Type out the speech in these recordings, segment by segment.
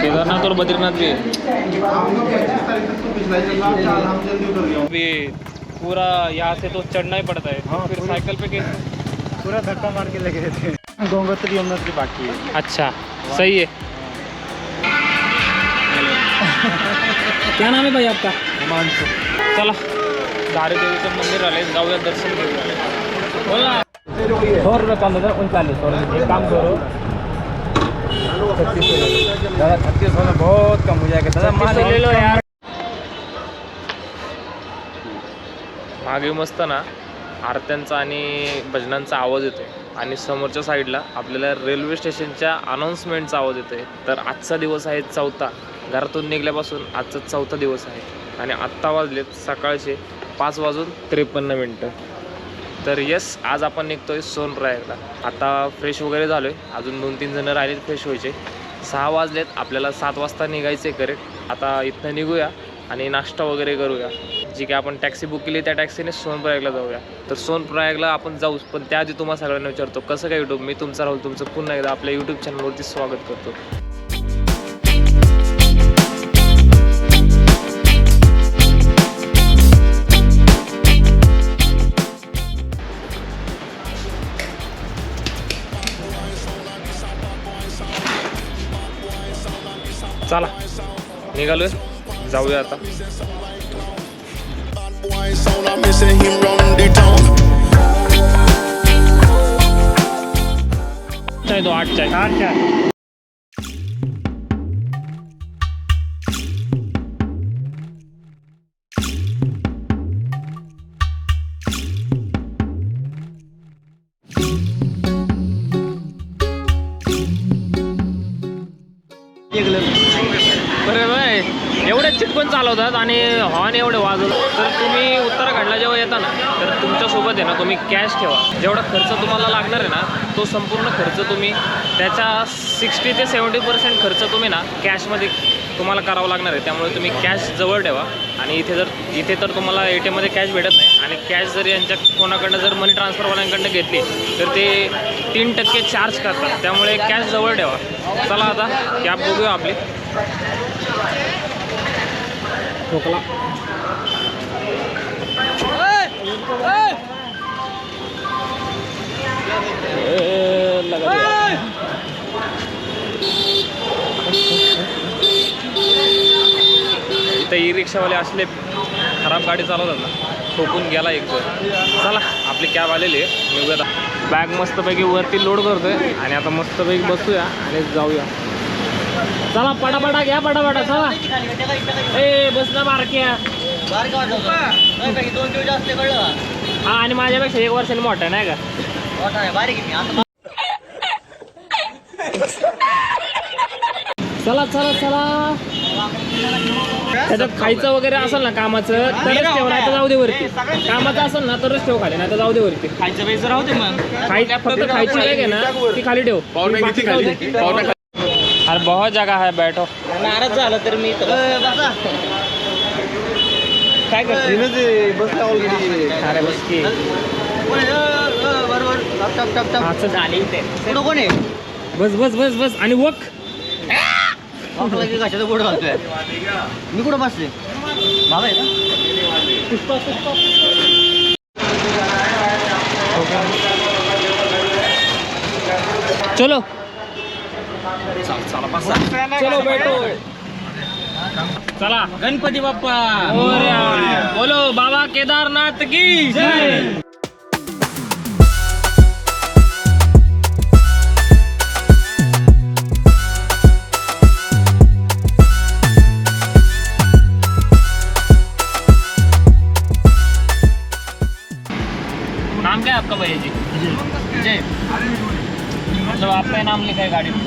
केदारनाथ और बद्रीनाथ भी है। अभी पूरा यहाँ से तो चढ़ना ही पड़ता है। हाँ, फिर साइकिल पे कैसे? पूरा धक्का मार के लगे थे गंगोत्री यमुनोत्री बाकी है। अच्छा सही है। क्या नाम है भाई आपका? हिमांशु। चला धारे देवीचं मंदिर आले जाऊया दर्शन घेऊया बोला। सौ रुपये कम है उनचालीस और एक काम करो दादा छत्तीस में बहुत कम हो जाएगा दादा छत्तीस ले लो यार मागे मस्त ना आरत्यांचा आणि भजनांचा आवाज येतोय. आणि समोरच्या साईडला आपल्याला रेल्वे स्टेशनच्या अनाऊन्समेंटचा आवाज येतोय. तर आजचा दिवस आहे चौथा. घरातून निघल्यापासून आजचा चौथा दिवस आहे. आणि आत्ता वाजलेत सकाळचे पाच वाजून त्रेपन्न मिनटं. तर येस आज आपण निघतोय सोनप्रयागला आता फ्रेश वगैरे झालोय. अजून दोन तीन जण राहिलेत फ्रेश व्हायचे. सहा वाजलेत आपल्याला सात वाजता निघायचे करेक्ट आता इथनं निघूया आणि नाश्ता वगैरे करूया. जी काय आपण टॅक्सी बुक केली त्या टॅक्सीने सोनप्रयागला जाऊया. तर सोनप्रयागला आपण जाऊच पण त्याआधी तुम्हाला सगळ्यांना विचारतो कसं काय यूट्यूब मी तुमचा राहुल तुमचं पुन्हा एकदा आपल्या यूट्यूब चॅनलवरती स्वागत करतो. चला निघालोय. जाऊया आता. Boy, sound चालवतात आणि हॉर्न एवढे वाजवतात. तर तुम्ही उत्तराखंडला जेव्हा येता ना तर तुमच्यासोबत आहे ना तुम्ही कॅश ठेवा. जेवढा खर्च तुम्हाला लागणार आहे ना तो संपूर्ण खर्च तुम्ही त्याच्या सिक्स्टी ते सेवन्टी पर्सेंट खर्च तुम्ही ना कॅशमध्ये तुम्हाला करावा लागणार आहे. त्यामुळे तुम्ही कॅश जवळ ठेवा. आणि इथे जर इथे तर तुम्हाला ए टी एममध्ये कॅश भेटत नाही. आणि कॅश जर यांच्या कोणाकडनं जर मनी ट्रान्सफरवाल्यांकडनं घेतली तर ते तीन टक्के चार्ज करतात. त्यामुळे कॅश जवळ ठेवा. चला आता कॅब बघूया आपली. ठोकला. इथं ई रिक्षावाले असले खराब गाडी चालवतात ना ठोकून गेला एक जण. चला आपली कॅब आलेली आहे निघूया. बॅग मस्तपैकी वरती लोड करतोय आणि आता मस्तपैकी बसूया आणि जाऊया. चला पटापटा घ्या पटापटा चला. ए बस ना बारक्या. दोन किलो जास्त कळलं हा आणि माझ्यापेक्षा एक वर्षाने मोठा आहे, नाही का? मोठा आहे बारीक आहे मी आता चला चला चला. त्याच्यात खायचं वगैरे असेल ना कामाचं तरच ठेव नाही तर जाऊ दे वरती. कामाचं असेल ना तरच ठेव खाली नाही तर जाऊ दे वरती. खायचं पैसे राहू दे मग. खाय फक्त खायची आहे ना ती खाली ठेव. अरे बहुत जगह है बैठो। नाराज झालं तर मी काय करतो अरे बस की. बरोबर टप टप टप असं झाले इथे. पुढं कोण आहे? बस बस बस बस. आणि वक. की कशाचं घालतोय. मी कुठं बसले? बाबा आहे का चलो. चलो बैठो. चला. गणपती बाप्पा. मोरया. बोलो बाबा केदारनाथ की? जय. नाम क्या है आपका भैया जी जय. मतलब आपका ही नाम लिखा है गाड़ी में?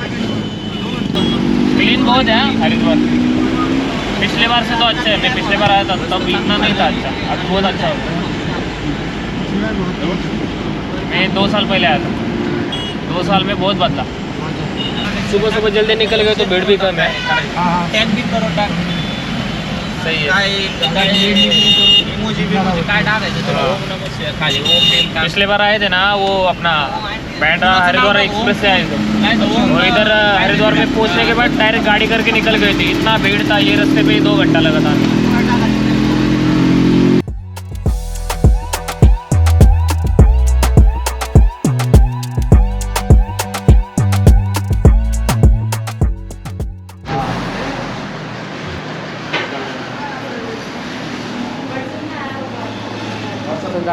क्लीन बहुत है। हरिद्वार पिछले बार से तो अच्छा है मैं पिछले बार आया था तब इतना नहीं था अच्छा। अब बहुत अच्छा हो मैं दो साल पहले आया था। दो साल में बहुत बदला। सुबह सुबह जल्दी निकल गए तो भीड़ भी कम है। टॅग बी करो टाक सही है। नेम टाक पिछले बार आए थे ना वो अपना बैंड्रा हरिद्वार एक्सप्रेस से आए थे। और इधर हरिद्वार में पहुंचने के बाद डायरेक्ट गाड़ी करके निकल गए थे। इतना भीड़ था ये रास्ते पे ही दो घंटा लगा था।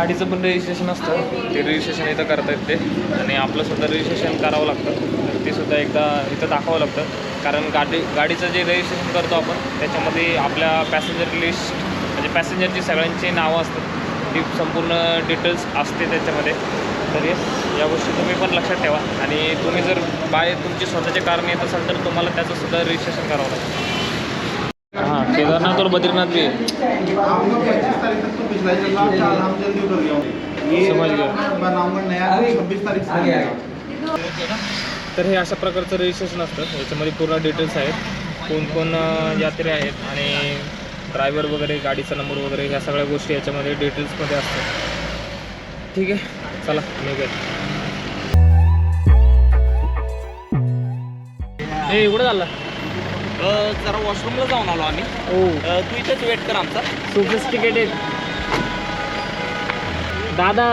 गाडीचं पण रजिस्ट्रेशन असतं. ते रजिस्ट्रेशन इथं करता येते आणि आपलं सुद्धा रजिस्ट्रेशन करावं लागतं. तर ते सुद्धा एकदा इथं दाखवावं लागतं. कारण गाडी गाडीचं जे रजिस्ट्रेशन करतो आपण त्याच्यामध्ये आपल्या पॅसेंजर लिस्ट म्हणजे पॅसेंजरची सगळ्यांची नावं असतात. ती संपूर्ण डिटेल्स असते त्याच्यामध्ये. तर येस या गोष्टी तुम्ही पण लक्षात ठेवा. आणि तुम्ही जर बाय तुमची स्वतःचे कारणे येत असाल तर तुम्हाला त्याचं सुद्धा रजिस्ट्रेशन करावं लागतं. केदारनाथ और बद्रीनाथ भी है। समझ गया। तर हे अशा प्रकारचं रजिस्ट्रेशन असतं. याच्यामध्ये पूर्ण डिटेल्स आहेत. कोण कोण आहेत आणि ड्रायव्हर वगैरे गाडीचा नंबर वगैरे ह्या सगळ्या गोष्टी याच्यामध्ये डिटेल्समध्ये असतात. ठीक आहे? चला निघूया. हे एवढं झालं जरा वॉशरूमला जाऊन आलो आम्ही. ओ तू इथेच वेट कर आमचा. सोफिस्टिकेटेड दादा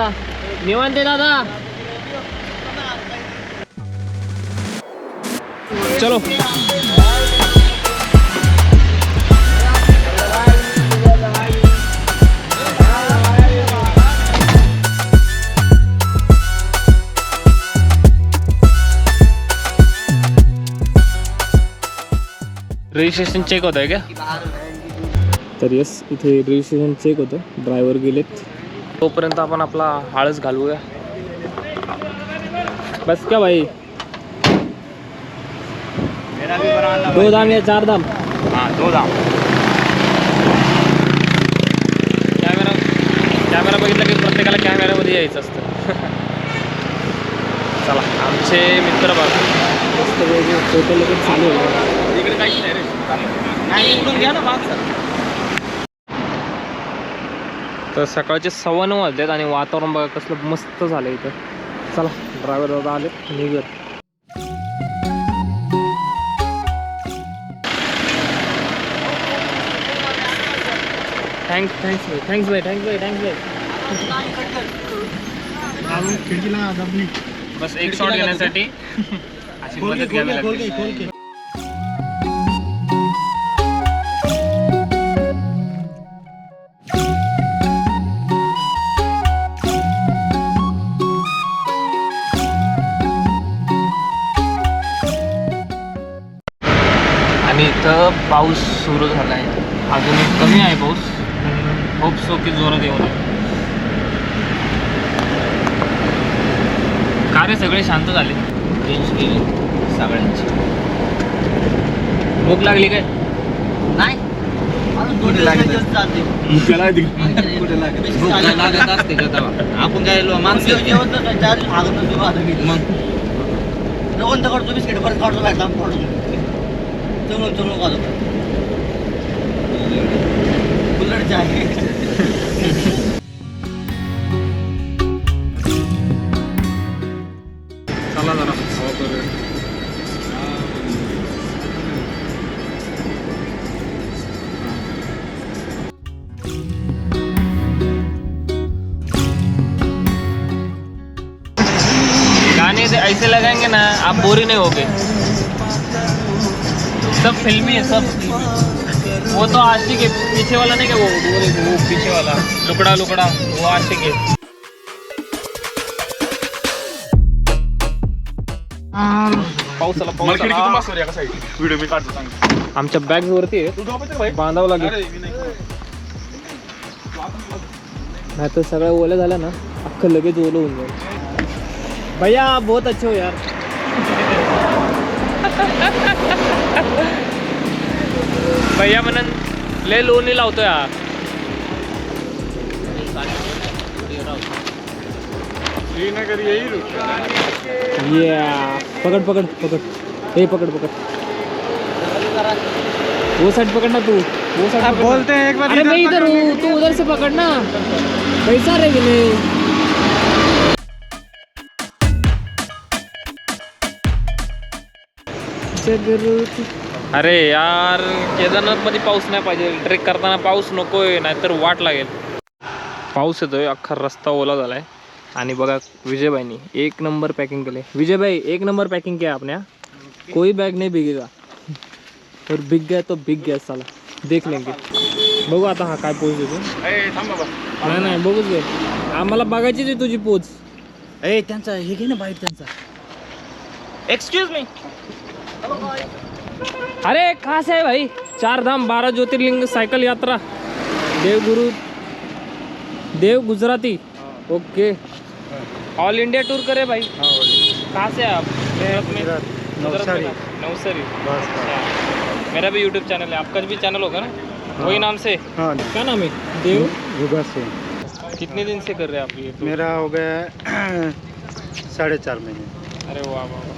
निवांत दादा. चलो. रजिस्ट्रेशन चेक होत आहे का? तर येस इथे रजिस्ट्रेशन चेक होतं. ड्रायव्हर गेलेत. तोपर्यंत आपण आपला हाळच घालूया बस का भाई? दो दाम या चार दाम हां दो दाम कॅमेरा कॅमेरा बघितला की प्रत्येकाला कॅमेऱ्यामध्ये यायचं असतं. चला आमचे मित्र बघा. मस्त फोटो लगेच चालू आहे इकडे काहीच नाही रे. नाही इकडून घ्या ना मागचा तर सकाळचे सव्वा नऊ वाजलेत आणि वातावरण बघा कसलं मस्त झालं इथं. चला ड्रायव्हर दादा आले निघत थँक्स थँक्स भाई थँक्स भाई थँक्स भाई थँक्स भाई खिडकीला दबली बस एक शॉट घेण्यासाठी. अशी मदत घ्यावी लागते. आणि इथं पाऊस सुरू झाला आहे अजून कमी आहे पाऊस. होप सो की जोरात येऊ नये. का रे सगळे शांत झाले. टेन्शन गेली. सगळ्यांची. भूक लागली काय? नाही. लागत असते. का तेव्हा? आपण काय माणसं जेवण मग जेवण तर करतो बिस्किट परत काढतो बाहेर लांब काढतो चमून चमून काढतो बुलेट आहे. चला जरा. हवा करूया गाने से ऐसे लगाएंगे ना आप बोरी नहीं होगे। सब फिल्मी है सब। वो तो आशिक है पीछे वाला नहीं क्या वो? वो देखो, वो पीछे वाला। लुकड़ा लुकड़ा। वो आशिक। है पावसाला पावसाला व्हिडिओ मी काढतो. सांग आमच्या बॅग वरती आहे. बांधावं लागेल. नाही तर सगळं ओलं झालं ना अख्खं लगेच ओलं होऊन जाईल. भैया बहुत अच्छे हो यार. भैया म्हणून लय लोणी लावतो या श्रीनगर येईल. पकड पकड पकड. हे पकड पकड. वो साइड पकड़ना तू. वो साइड बोलते हैं एक बार अरे मैं इधर हूँ तू उधर से पकड़ना पैसा रहेगी नहीं जगरूत अरे यार केदारनाथमध्ये पाऊस नाही पाहिजे. ट्रेक करताना पाऊस नकोय नाहीतर वाट लागेल. पाऊस येतोय अख्खा रस्ता ओला झालाय. आणि बघा विजयभाईनी एक नंबर पॅकिंग केले विजयभाई एक नंबर पॅकिंग किया आपने हाँ? कोई बैग नहीं बिगेगा. और बिग गया तो बिग गया साला. देख लेंगे. बघू आता हा काय पोच देतो. नाही नाही बघूच घे. आम्हाला बघायचीच आहे तुझी पोच. ए त्यांचा हे घे ना बाईट त्यांचा. एक्सक्यूज मी अरे कहाँ से है भाई? चार धाम बारह ज्योतिर्लिंग साइकिल यात्रा। देव गुरु देव Gujarati. Okay. All India tour करे भाई। कहाँ से हैं आप? नवसारी। नवसारी। अच्छा। मेरा भी यूट्यूब चैनल है। आपका भी चैनल होगा ना? वही नाम से? हाँ क्या नाम है? देव? युगा से। कितने दिन से कर रहे हैं आप ये मेरा हो गया साढ़े चार महीने। अरे वाह वाह।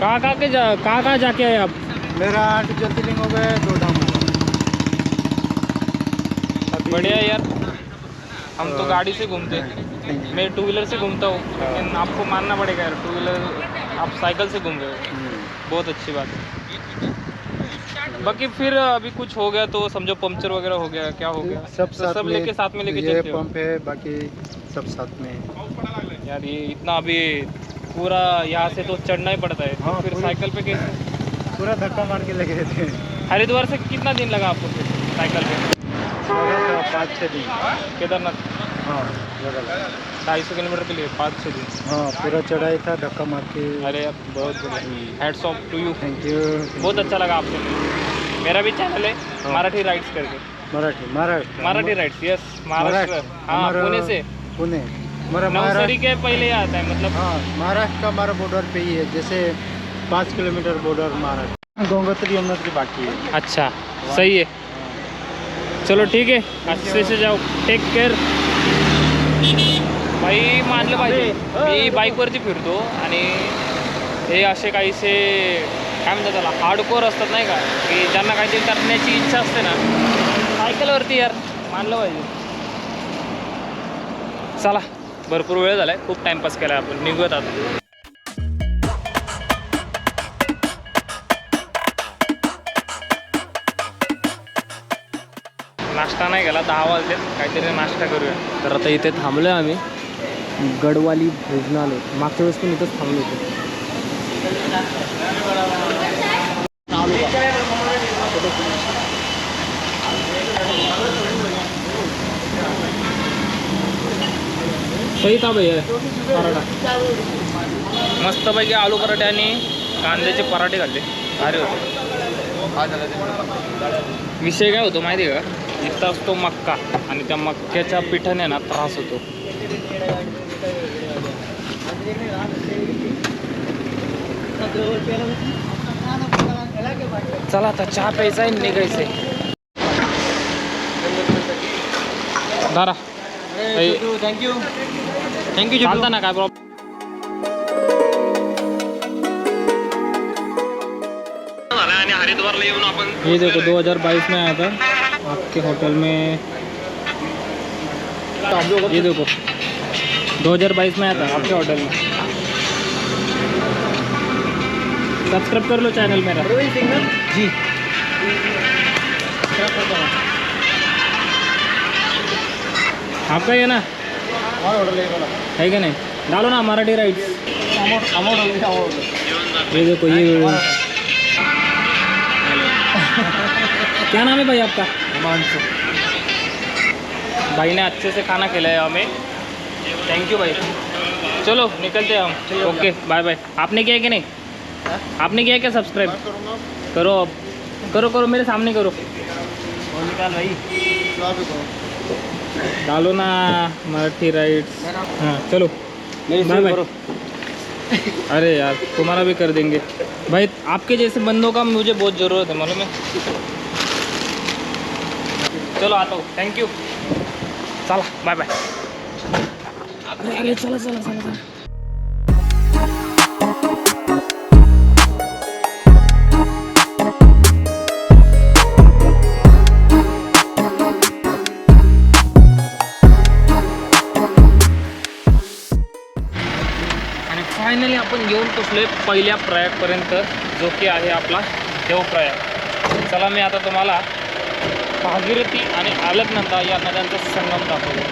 कहाँ कहाँ के जा कहाँ कहाँ जाके आए आप? मेरा आठ ज्योतिर्लिंग हो गया दो धाम बढ़िया है यार। हम तो गाड़ी से घूमते मैं टू व्हीलर से घूमता हूँ लेकिन आपको मानना पड़ेगा यार टू व्हीलर आप साइकिल से घूम रहे हो। हम्म। बहुत अच्छी बात है। बाकी फिर अभी कुछ हो गया तो समझो पंक्चर वगैरह हो गया क्या हो गया? सब तो साथ सब लेके साथ में लेके चलते हो। पंप है बाकी सब साथ में। यार ये इतना अभी पूरा यहाँ से तो चढ़ना ही पड़ता है। हाँ, फिर साइकिल पे कैसे? पूरा धक्का मार के लगे थे। हरिद्वार से कितना दिन लगा आपको फिर साइकिल पे? पाँच छः दिन। केदारनाथ? हाँ। ढाई सौ किलोमीटर के लिए पाँच छः दिन। हाँ पूरा चढ़ाई था धक्का मार के। अरे बहुत hats off to you thank you बहुत अच्छा लगा आपसे। मेरा भी चैनल है मराठी राइड्स करके। Marathi Maharashtra. Marathi rides yes Maharashtra. हाँ पुणे से। पुणे। हमारा नवसरी महाराष्ट्र के पहले आता है मतलब हाँ महाराष्ट्र का हमारा बॉर्डर पे ही है जैसे पाँच किलोमीटर बॉर्डर महाराष्ट्र। गंगोत्री यमुनोत्री बाकी है। अच्छा सही है। चलो ठीक है अच्छे से जाऊ टेक केअर बाई मानलं पाहिजे मी बाईकवरती फिरतो आणि हे असे काहीसे काय म्हणतात त्याला हार्डकोर असतात नाही का? की ज्यांना काहीतरी करण्याची इच्छा असते ना सायकलवरती यार मानलं पाहिजे चला. भरपूर वेळ झालाय. खूप टाइमपास केला आपण. निघूयात आता. नाश्ता नाही केला दहा वाजलेत. काहीतरी नाश्ता करूया. तर आता इथे थांबलोय आम्ही. गडवाली भोजनालय. मागच्या वेळेस पण इथंच थांबलो होतो. सही था भैया पराठा. मस्तपैकी आलू पराठे आणि कांद्याचे पराठे खाल्ले. भारी होते. विषय काय होतो माहिती आहे का? इथं असतो मक्का आणि त्या मक्क्याच्या पिठाने ना त्रास होतो. चला आता चहा प्यायचा आहे निघायचंय दारा. थँक्यू थँक्यू चालतं ना काय प्रॉब्लेम ये देखो 2022 में आया था। आपके होटल में ये देखो 2022 में आया था आपके होटल में। सब्सक्राइब कर लो चैनल मेरा। जी। आपका ही है ना है कि नहीं? डालो ना मराठी राइट्स ये देखो ये क्या नाम है भाई आपका? भाई ने अच्छे से खाना खिलाया हमें। थैंक यू भाई। चलो निकलते हैं हम। ओके बाय बाय आपने किया कि नहीं? आपने किया क्या सब्सक्राइब करो अब। करो करो मेरे सामने करो। निकाल भाई। डालो ना मराठी राइट्स हाँ चलो. बाय बाय करो अरे यार तुम्हारा भी कर देंगे. भाई आपके जैसे बंदों का मुझे बहुत ज़रूरत है मालूम है? चलो आता हूँ थैंक यू चला बाय बाय अरे अरे चला चला चला चला. आपले पहिल्या प्रयागपर्यंत जो की आहे आपला देवप्रयाग चला मी आता तुम्हाला भागीरथी आणि अलकनंदा या नद्यांचा संगम दाखवतो.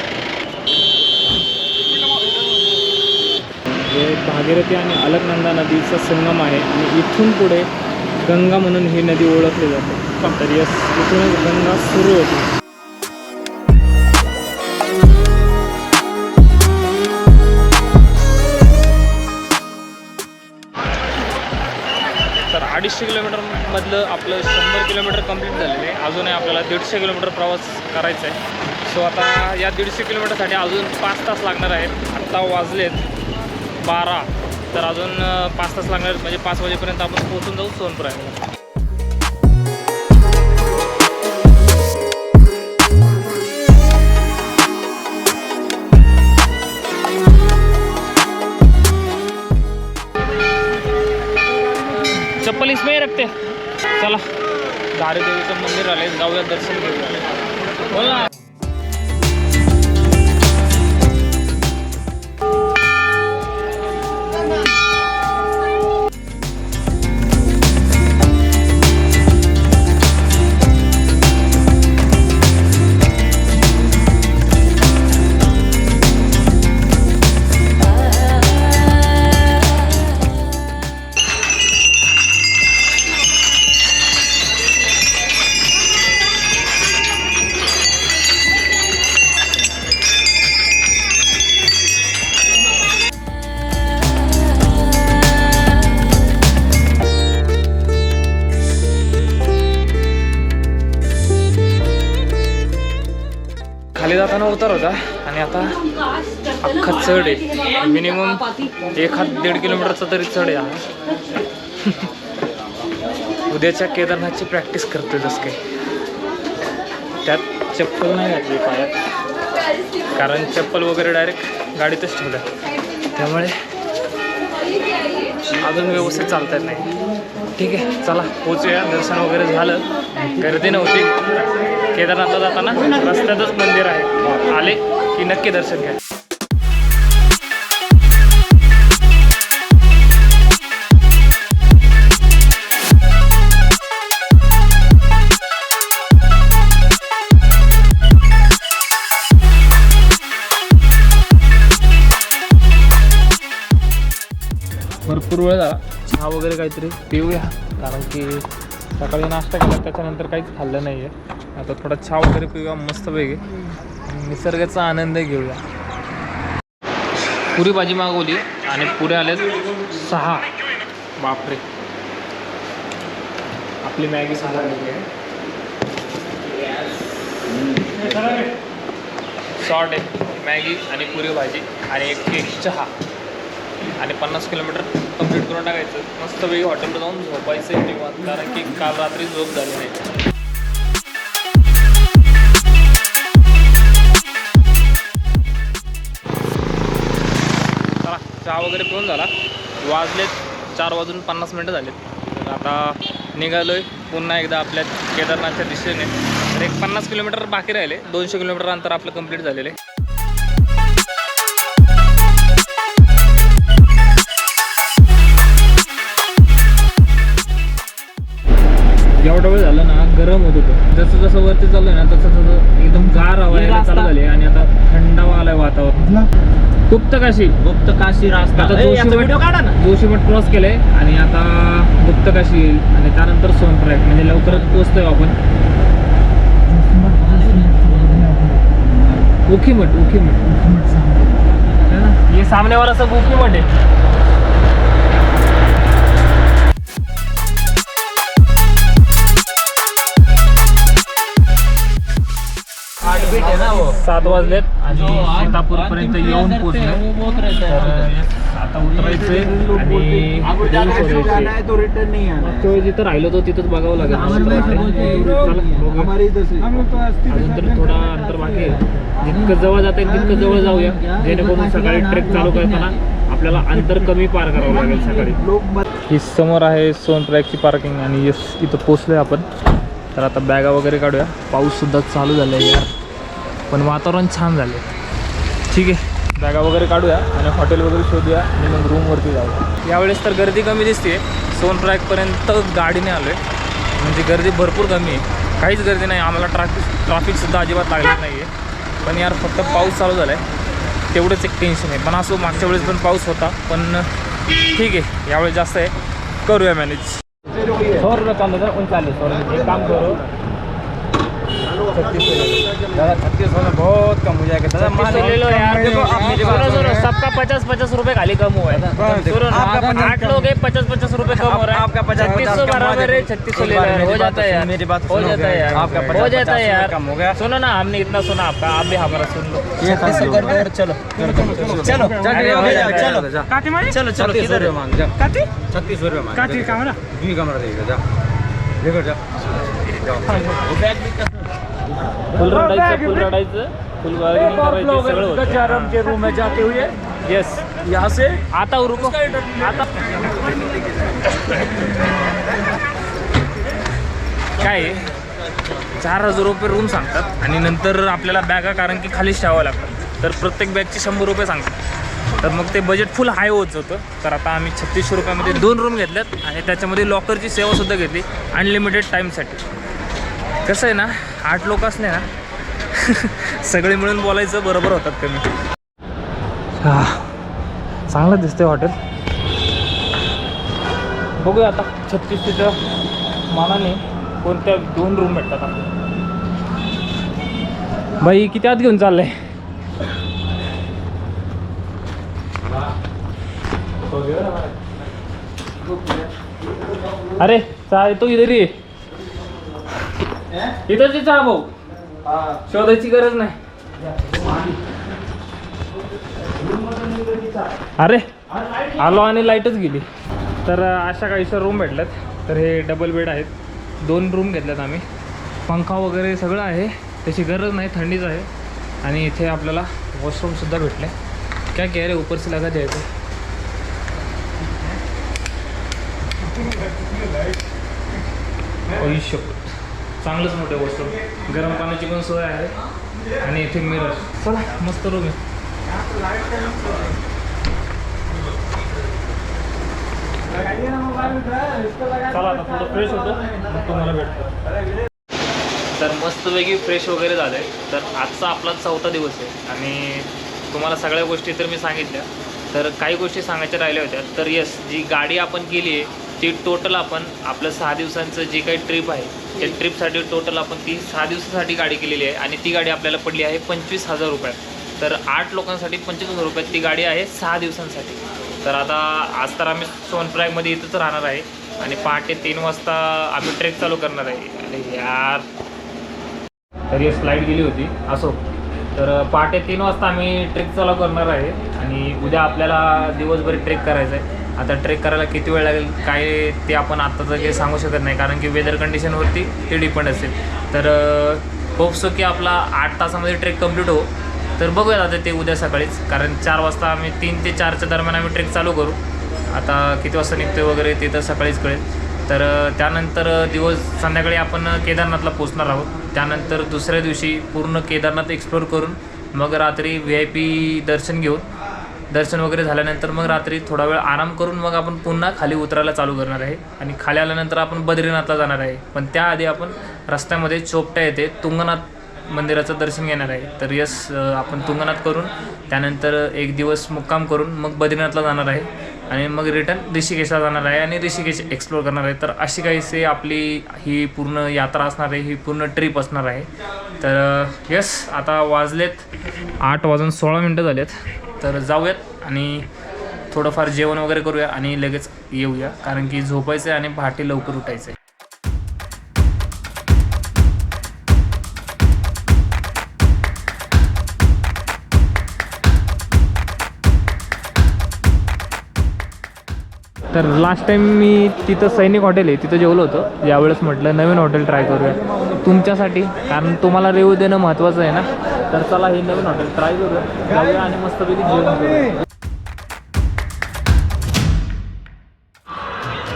हे भागीरथी आणि अलकनंदा नदीचा संगम आहे आणि इथून पुढे गंगा म्हणून ही नदी ओळखली जाते. तर यस इथूनच गंगा सुरू होते. अडीचशे किलोमीटरमधलं आपलं शंभर किलोमीटर कंप्लीट झालेलं आहे. अजूनही आपल्याला दीडशे किलोमीटर प्रवास करायचा आहे. सो आता या दीडशे किलोमीटरसाठी अजून पाच तास लागणार आहेत. आत्ता वाजलेत बारा. तर अजून पाच तास लागणार आहेत. म्हणजे पाच वाजेपर्यंत आपण पोहोचून जाऊ सोनपुरायला चप्पल इसमें रखते। चला। दारू देवीचं मंदिर आले जाऊया दर्शन घेऊया. बोल ना. खाली जाताना उतार होता आणि आता अख्खा चढ आहे. मिनिमम एक हात दीड किलोमीटरचा तरी चढ आहे हा. उद्याच्या केदारनाथची प्रॅक्टिस करतोय जस काही. त्यात चप्पल नाही घातली पायात. कारण चप्पल वगैरे डायरेक्ट गाडीतच ठेवल्या त्यामुळे अजून व्यवस्थित चालता येत नाही. ठीक आहे चला. पोचूया. दर्शन वगैरे झालं. गर्दी नव्हती. केदारनाथला जाताना रस्त्यातच मंदिर आहे. आले की नक्की दर्शन घ्या. भरपूर वेळ झाला. चहा वगैरे काहीतरी पिऊया. कारण की सकाळी नाश्ता केला त्याच्यानंतर काहीच खाल्लं नाही आहे आता थोडा चहा वगैरे पिऊया मस्तपैकी निसर्गाचा आनंद घेऊया. पुरी भाजी मागवली आणि पुऱ्या आल्यात सहा. बापरे. आपली मॅगी सांगितली आहे. शॉर्ट आहे मॅगी आणि पुरी भाजी आणि एक केक चहा. आणि पन्नास किलोमीटर कंप्लीट करून टाकायचं. मस्तपैकी हॉटेलवर जाऊन झोपायचं आहे निवांत कारण की काल रात्री झोप झाली नाही. चला चहा वगैरे पिऊन झाला. वाजलेत चार वाजून पन्नास मिनटं झालेत. तर आता निघालोय पुन्हा एकदा आपल्या केदारनाथच्या दिशेने. तर एक पन्नास किलोमीटर बाकी राहिले. दोनशे किलोमीटर अंतर आपलं कंप्लीट झालेलं आहे. एवढा वेळ झाला ना गरम होत होतं. जसं जसं वरती चाललोय ना तसं तसं एकदम गार हवा चालू झाली आणि आता थंडावा आलाय वातावरण. गुप्त काशी. गुप्त काशी रास्ता. आता ए, याचा व्हिडिओ काढा ना. जोशी मठ क्रॉस केलंय आणि आता गुप्त काशी येईल. आणि त्यानंतर सोनट्रॅक म्हणजे लवकरच पोहोचतोय आपण. उखीमठ उखीमठ. है सामने वाला सब उखीमठ है सात वाजलेत आणि सीतापूर पर्यंत येऊन पोहोचले आता आणि. तो है जिथं राहिलो तो तिथंच बघावं लागेल अजून तर थोडा अंतर बाकी आहे जितकं जवळ जाता येईल तितकं जवळ जाऊया जेणेकरून सकाळी ट्रेक चालू करताना आपल्याला अंतर कमी पार करावं लागेल सकाळी ही समोर आहे सोनट्रॅकची पार्किंग आणि यस इथं पोचलोय आपण तर आता बॅगा वगैरे काढूया पाऊस सुद्धा चालू झाला आहे यार पण वातावरण छान झालं ठीक आहे. बॅगा वगैरे काढूया आणि हॉटेल वगैरे शोधूया आणि मग रूमवरती जाऊ. यावेळेस तर गर्दी कमी दिसते सोनट्रॅकपर्यंत गाडीने आलो आहे म्हणजे गर्दी भरपूर कमी आहे. काहीच गर्दी नाही. आम्हाला ट्रॅफिक ट्रॅफिकसुद्धा अजिबात लागलेलं नाही आहे पण यार फक्त पाऊस चालू झाला आहे तेवढंच एक टेन्शन आहे. पण असं मागच्या वेळेस पण पाऊस होता. पण ठीक आहे. यावेळेस जास्त आहे. करूया मॅनेज सौ रुपये कम उनचालीस और एक काम करो. दादा छत्तीस सौ में बहुत कम हो जाएगा दादा मान ले लो यार देखो सुनो सुनो। सबका पचास पचास रुपए खाली कम हुआ है सुनो आठ लोग हैं पचास पचास रुपए कम हो रहा है आपका पचास छत्तीस सौ बराबर है। छत्तीस सौ ले हो जाता है यार मेरी बात हो जाता है यार आपका हो जाता है यार कम हो गया। सुनो ना हमने इतना सुना आपका आप भी हमारा सुन लो ये छत्तीस सौ कर दो चलो चलो चलो चलो चलो किधर छत्तीस सौ रुपये दुई कैमरा देखो जा देखो जा फुल रडायचं फुल रडायचं फुल सगळं के रूम में जाते हुए? येस यहाँ से? आता रुको आता. काय? आहे? चार हजार रुपये रूम सांगतात. आणि नंतर आपल्याला बॅगा कारण की खालीच ठेवावं लागतात तर प्रत्येक बॅगचे शंभर रुपये सांगतात. तर मग ते बजेट फुल हाय होत होतं तर आता आम्ही छत्तीसशे रुपयामध्ये दोन रूम घेतल्यात. आणि त्याच्यामध्ये लॉकरची सेवासुद्धा घेतली. अनलिमिटेड टाईमसाठी कसं आहे ना आठ लोक असले ना सगळे मिळून बोलायचं बरोबर होतात कमी. चांगलं दिसतंय हॉटेल बघूया आता छत्तीस तिथं मानाने कोणत्या दोन रूम भेटतात आपल्याला. बाई किती आत घेऊन चाललंय? अरे चा येतो इधर ये इथंच चहा भाऊ. शोधायची गरज नाही. अरे आलो आणि लाईटच गेली. तर अशा काहीशा रूम भेटल्यात. तर हे डबल बेड आहेत. दोन रूम घेतल्यात आम्ही. पंखा वगैरे सगळं आहे. त्याची गरज नाही थंडीच आहे. आणि इथे आपल्याला वॉशरूमसुद्धा भेटले. काय कह रे ऊपर से लगा जायचं आयुष्य चांगलंच मोठं वॉशरूम गरम पाण्याची पण सोय आहे. आणि इथे मिरर. चला मस्त रूम आहे. चला आता थोडं फ्रेश होतं. मग तुम्हाला भेटतो. तर मस्तपैकी फ्रेश वगैरे झालं. आहे तर आजचा आपला चौथा दिवस आहे. आणि तुम्हाला सगळ्या गोष्टी तर मी सांगितल्या. तर काही गोष्टी सांगायच्या राहिल्या होत्या. तर यस जी गाडी आपण केली आहे ती टोटल आपण आपलं सहा दिवसांचं जी काही ट्रिप आहे त्या ट्रिपसाठी टोटल आपण ती सहा दिवसासाठी गाडी केलेली आहे आणि ती गाडी आपल्याला पडली आहे पंचवीस हजार रुपयात. तर आठ लोकांसाठी पंचवीस हजार रुपयात ती गाडी आहे सहा दिवसांसाठी. तर आता आज तर आम्ही सोनप्रायमध्ये इथंच राहणार आहे आणि पहाटे तीन वाजता आम्ही ट्रेक चालू करणार आहे. अरे यार. तर ही फ्लाईट गेली होती. असो. तर पहाटे तीन वाजता आम्ही ट्रेक चालू करणार आहे आणि उद्या आपल्याला दिवसभर ट्रेक करायचं आहे आता ट्रेक करायला किती वेळ लागेल काय ते आपण आत्ता काही सांगू शकत नाही. कारण की वेदर कंडिशनवरती ते डिपेंड असेल. तर होपसो की आपला आठ तासामध्ये ट्रेक कंप्लीट हो तर बघूया आता ते उद्या सकाळीच. कारण चार वाजता आम्ही तीन ते चारच्या दरम्यान आम्ही ट्रेक चालू करू. आता किती वाजता निघतो वगैरे ते तर सकाळीच कळेल. तर त्यानंतर दिवस संध्याकाळी आपण केदारनाथला पोचणार आहोत. त्यानंतर दुसऱ्या दिवशी पूर्ण केदारनाथ एक्सप्लोर करून मग रात्री व्ही आय पी दर्शन घेऊन दर्शन वगैरे झाल्यानंतर मग रात्री थोडा वेळ आराम करून मग आपण पुन्हा खाली उतरायला चालू करणार आहे. आणि खाली आल्यानंतर आपण बद्रीनाथला जाणार आहे. पण त्याआधी आपण रस्त्यामध्ये चोपटा येते तुंगनाथ मंदिराचं दर्शन घेणार आहे. तर यस आपण तुंगनाथ करून त्यानंतर एक दिवस मुक्काम करून मग बद्रीनाथला जाणार आहे. आणि मग रिटर्न ऋषिकेशला जाणार आहे आणि ऋषिकेश एक्सप्लोर करणार आहे. तर अशी काहीसे आपली ही पूर्ण यात्रा असणार आहे ही पूर्ण ट्रिप असणार आहे. तर यस आता वाजलेत आठ वाजून सोळा मिनटं झालेत. तर जाऊयात आणि थोडंफार जेवण वगैरे करूया आणि लगेच येऊया. कारण की झोपायचं आहे आणि पहाटे लवकर उठायचं आहे तर लास्ट टाईम मी तिथं सैनिक हॉटेल आहे तिथं जेवलो होतो. यावेळेस म्हटलं नवीन हॉटेल ट्राय करूया तुमच्यासाठी कारण तुम्हाला रिव्ह्यू देणं महत्त्वाचं आहे ना? तर चला हे नवीन हॉटेल ट्राय करूया जाऊया आणि मस्तपैकी जेवण करूया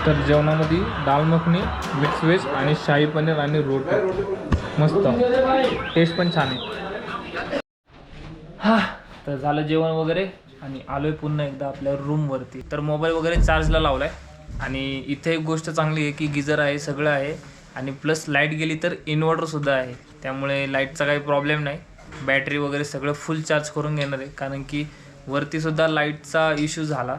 तर जेवणामध्ये दाल मखनी मिक्स व्हेज आणि शाही पनीर आणि रोटी. मस्त. टेस्ट पण छान आहे. हा तर झालं जेवण वगैरे. आणि आलोय पुन्हा एकदा आपल्या रूमवरती तर मोबाईल वगैरे चार्जला लावलाय. आणि इथे एक गोष्ट चांगली आहे की गिजर आहे सगळं आहे. आणि प्लस लाइट गेली तर इन्व्हर्टरसुद्धा आहे. त्यामुळे लाईटचा काही प्रॉब्लेम नाही. बॅटरी वगैरे सगळं फुल चार्ज करून घेणार आहे. कारण की वरतीसुद्धा लाईटचा इश्यू झाला.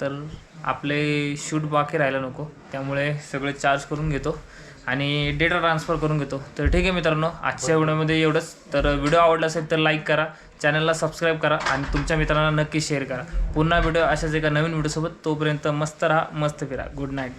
तर आपले शूट बाकी राहायला नको. त्यामुळे सगळे चार्ज करून घेतो. आणि डेटा ट्रान्सफर करून घेतो. तर ठीक आहे मित्रांनो आजच्या व्हिडिओमध्ये एवढंच. तर व्हिडिओ आवडला असेल तर लाईक करा. चॅनलला सबस्क्राईब करा आणि तुमच्या मित्रांना नक्की शेअर करा. पुन्हा व्हिडिओ अशाच एका नवीन व्हिडिओसोबत. तोपर्यंत मस्त राहा मस्त फिरा. Good night.